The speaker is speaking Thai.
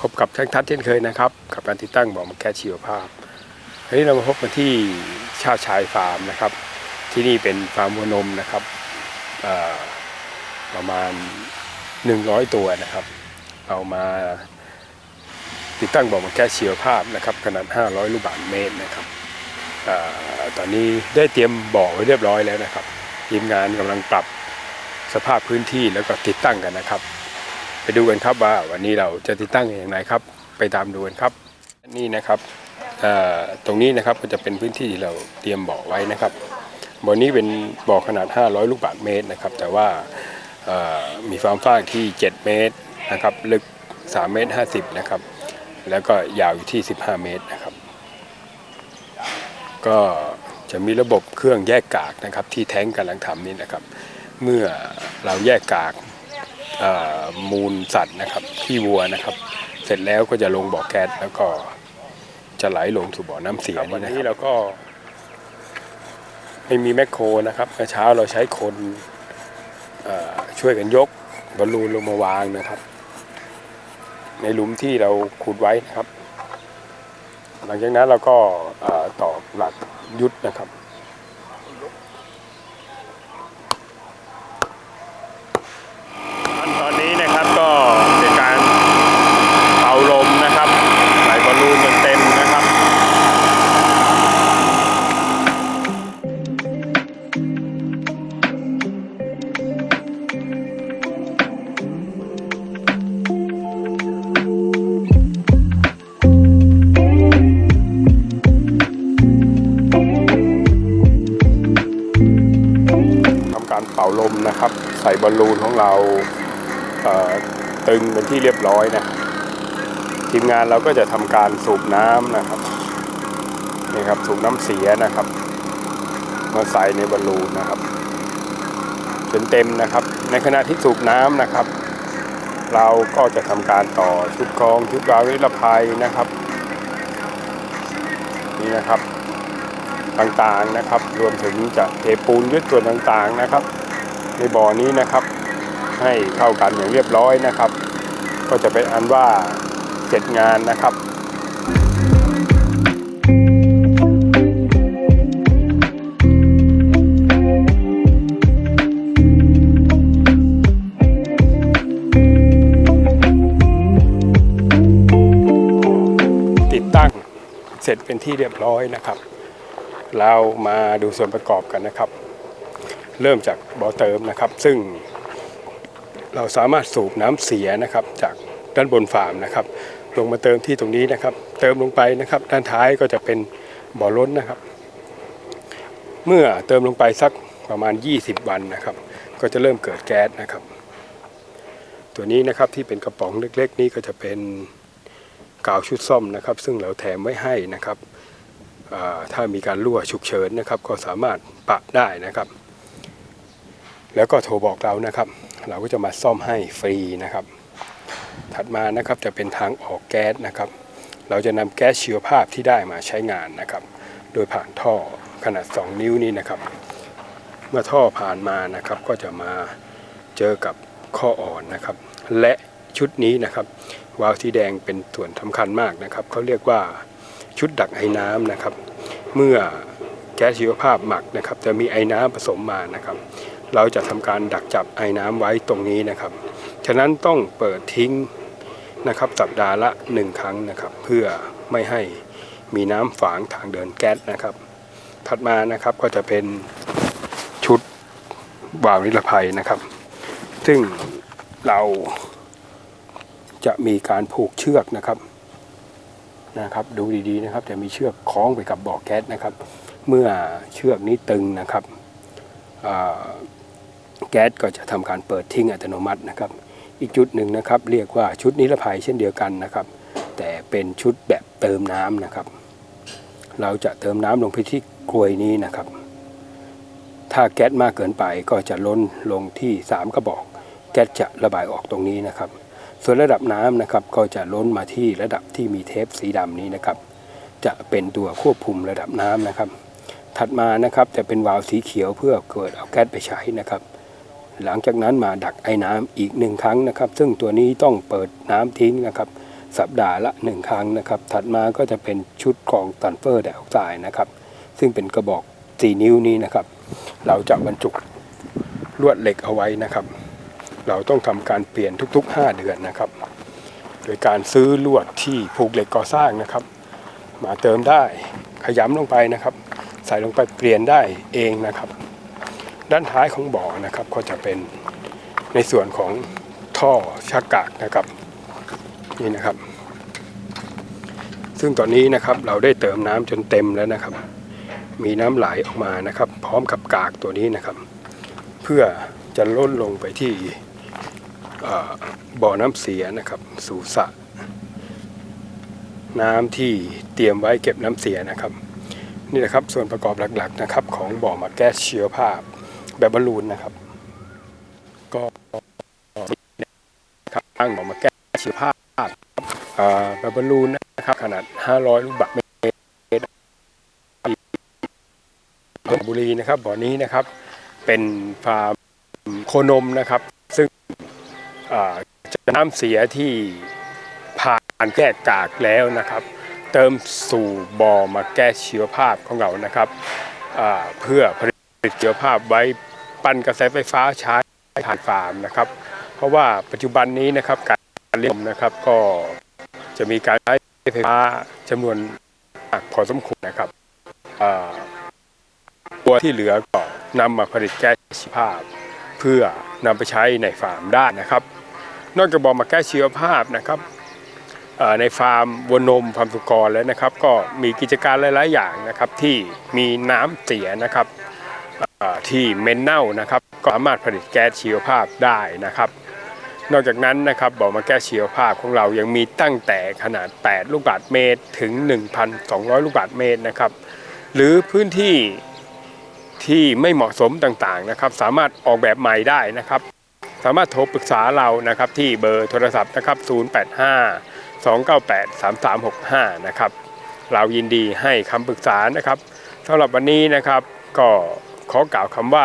พบกับช่างทัศน์เช่นเคยนะครับ กับการติดตั้งบ่อมาแก้ชีวภาพวันนี้เรามาพบกันที่ชาชายฟาร์มนะครับ ที่นี่เป็นฟาร์มวัวนมนะครับประมาณ 100 ตัวนะครับ เอามาติดตั้งบ่อมาแก้ชีวภาพนะครับขนาด 500 ลูกบาศก์เมตรนะครับออตอนนี้ได้เตรียมบ่อไว้เรียบร้อยแล้วนะครับทีมงานกำลังปรับสภาพพื้นที่แล้วก็ติดตั้งกันนะครับ ไปดูกันครับว่าวันนี้เราจะติดตั้งอย่างไรครับ ไปตามดูกันครับ นี่นะครับตรงนี้นะครับก็จะเป็นพื้นที่ที่เราเตรียมบ่อไว้นะครับบ่อนี้เป็นบ่อขนาด 500 ลูกบาศก์เมตรนะครับ แต่ว่ามีความกว้างที่ 7 เมตรนะครับ ลึก 3 เมตร 50 นะครับ แล้วก็ยาวอยู่ที่ 15 เมตรนะครับ ก็จะมีระบบเครื่องแยกกากนะครับ ที่แท้งกำลังทำนี่นะครับ เมื่อเราแยกกาก มูลสัตว์นะครับขี้วัวนะครับ เสร็จแล้วก็จะลงบ่อแก๊สแล้วก็จะไหลลงสู่บ่อน้ำเสียนี่นะครับวันนี้เราก็ ไม่มีแมคโครนะครับเมื่อเช้าเราใช้คนช่วยกันยกบอลลูนลงมาวางนะครับ ในหลุมที่เราขุดไว้นะครับ หลังจากนั้นเราก็เอ่อหลักยุทธนะครับ เป่าลมนะครับ ใส่บอลลูนของเราเตึงเป็นที่เรียบร้อยนะทีมงานเราก็จะทำการสูบน้ำนะครับนี่ครับสูบน้ำเสียนะครับ มาใส่ในบอลลูนนะครับจนเต็มนะครับ ในขณะที่สูบน้ำนะครับ เราก็จะทำการต่อชุดกรองชุดวาวนิรภัยนะครับนี่นะครับต่างๆนะครับ รวมถึงจะเทปูนยึดส่วนต่างๆนะครับ ในบ่อนี้นะครับ ให้เข้ากันอย่างเรียบร้อยนะครับ ก็จะเป็นอันว่าเสร็จงานนะครับติดตั้งเสร็จเป็นที่เรียบร้อยนะครับ เรามาดูส่วนประกอบกันนะครับ เริ่มจากบ่อเติมนะครับ ซึ่งเราสามารถสูบน้ำเสียนะครับ จากด้านบนฟาร์มนะครับ ลงมาเติมที่ตรงนี้นะครับ เติมลงไปนะครับ ด้านท้ายก็จะเป็นบ่อล้นนะครับ เมื่อเติมลงไปสักประมาณ 20 วันนะครับ ก็จะเริ่มเกิดแก๊สนะครับ ตัวนี้นะครับที่เป็นกระป๋องเล็กๆ นี้ก็จะเป็นกาวชุดซ่อมนะครับ ซึ่งเราแถมไว้ให้นะครับถ้ามีการรั่วฉุกเฉินนะครับ ก็สามารถปะได้นะครับ แล้วก็โทรบอกเรานะครับ เราก็จะมาซ่อมให้ฟรีนะครับ ถัดมานะครับจะเป็นทางออกแก๊สนะครับ เราจะนำแก๊สชีวภาพที่ได้มาใช้งานนะครับ โดยผ่านท่อขนาด 2 นิ้วนี้นะครับ เมื่อท่อผ่านมานะครับก็จะมาเจอกับข้ออ่อนนะครับ และชุดนี้นะครับวาล์วสีแดงเป็นส่วนสำคัญมากนะครับเขาเรียกว่าชุดดักไอ้น้ำนะครับ เมื่อแก๊สชีวภาพหมักนะครับจะมีไอ้น้ำผสมมานะครับ เราจะทำการดักจับไอ้น้ำไว้ตรงนี้นะครับ ฉะนั้นต้องเปิดทิ้งนะครับสัปดาห์ละหนึ่งครั้งนะครับ เพื่อไม่ให้มีน้ำฝางทางเดินแก๊สนะครับ ถัดมานะครับก็จะเป็นชุดวาวนิรภัยนะครับ ซึ่งเราจะมีการผูกเชือกนะครับนะครับ ดูดีๆนะครับ จะมีเชือกคล้องไปกับบ่อแก๊สนะครับ เมื่อเชือกนี้ตึงนะครับ แก๊สก็จะทำการเปิดทิ้งอัตโนมัตินะครับ อีกจุดหนึ่งนะครับ เรียกว่าชุดนิรภัยเช่นเดียวกันนะครับ แต่เป็นชุดแบบเติมน้ำนะครับ เราจะเติมน้ำลงไปที่กลวยนี้นะครับ ถ้าแก๊สมากเกินไปก็จะล้นลงที่ 3 กระบอก แก๊สจะระบายออกตรงนี้นะครับ ส่วนระดับน้ำนะครับก็จะล้นมาที่ระดับที่มีเทปสีดำนี้นะครับ จะเป็นตัวควบคุมระดับน้ำนะครับถัดมานะครับจะเป็นวาล์วสีเขียวเพื่อเกิดเอาแก๊สไปใช้นะครับ หลังจากนั้นมาดักไอ้น้ำอีกหนึ่งครั้งนะครับ ซึ่งตัวนี้ต้องเปิดน้ำทิ้งนะครับ สัปดาห์ละหนึ่งครั้งนะครับ ถัดมาก็จะเป็นชุดของตันเฟอร์ไดออกไซด์นะครับ ซึ่งเป็นกระบอก 4 นิ้วนี้นะครับ เราจะบรรจุลวดเหล็กเอาไว้นะครับ เราต้องทำการเปลี่ยนทุกๆ 5 เดือนนะครับ โดยการซื้อลวดที่ผูกเหล็กก่อสร้างนะครับ มาเติมได้ขยำลงไปนะครับ ใส่ลงไปเปลี่ยนได้เองนะครับ ด้านท้ายของบ่อนะครับ ก็จะเป็นในส่วนของท่อชักกากนะครับนี่นะครับ ซึ่งตอนนี้นะครับเราได้เติมน้ำจนเต็มแล้วนะครับ มีน้ำไหลออกมานะครับ พร้อมกับกากตัวนี้นะครับ เพื่อจะล้นลงไปที่บ่อน้ำเสียนะครับสู่สระน้ำที่เตรียมไว้เก็บน้ำเสียนะครับ นี่นะครับส่วนประกอบหลักๆนะครับ ของบ่อมาแก้เชื้อภาพ แบบบอลลูนนะครับ ก็ครับตั้งบ่อมาแก้เชื้อภาพาแบบบอลลูนนะครับ ขนาด 500 ลูกบาศก์เมตรลพบุรีนะครับบ่อนี้นะครับ เป็นฟาร์มโคนมนะครับ ซึ่งจะน้ำเสียที่ผ่านแก้กากแล้วนะครับ เติมสู่บ่อมาแก้ชีวภาพของเรานะครับเพื่อผลิตชีวภาพไว้ ปั้นกระแสไฟฟ้าใช้ผ่านฟาร์มนะครับ เพราะว่าปัจจุบันนี้นะครับการเลี้ยงนะครับก็จะมีการใช้ไฟฟ้าจำนวนมากพอสมควรนะครับตัวที่เหลือก็นำมาผลิตแก้ชีวภาพ เพื่อนำไปใช้ในฟาร์มได้นะครับ นอกจากบ่อมาแก้ชีวภาพนะครับในฟาร์มวัวนมฟาร์มสุกรแล้วนะครับ ก็มีกิจการหลาย ๆ อย่างนะครับที่มีน้ำเสียนะครับ ที่เมนเน่านะครับก็สามารถผลิตแก๊สชีวภาพได้นะครับ นอกจากนั้นนะครับบ่อมาแก้ชีวภาพของเรายังมีตั้งแต่ขนาด 8 ลูกบาศก์เมตรถึง 1,200 ลูกบาศก์เมตรนะครับ หรือพื้นที่ที่ไม่เหมาะสมต่างๆนะครับ สามารถออกแบบใหม่ได้นะครับ สามารถโทรปรึกษาเรานะครับที่เบอร์โทรศัพท์นะครับ 085 298 3365 นะครับ เรายินดีให้คำปรึกษานะครับสำหรับวันนี้นะครับก็ ขอกล่าวคำว่า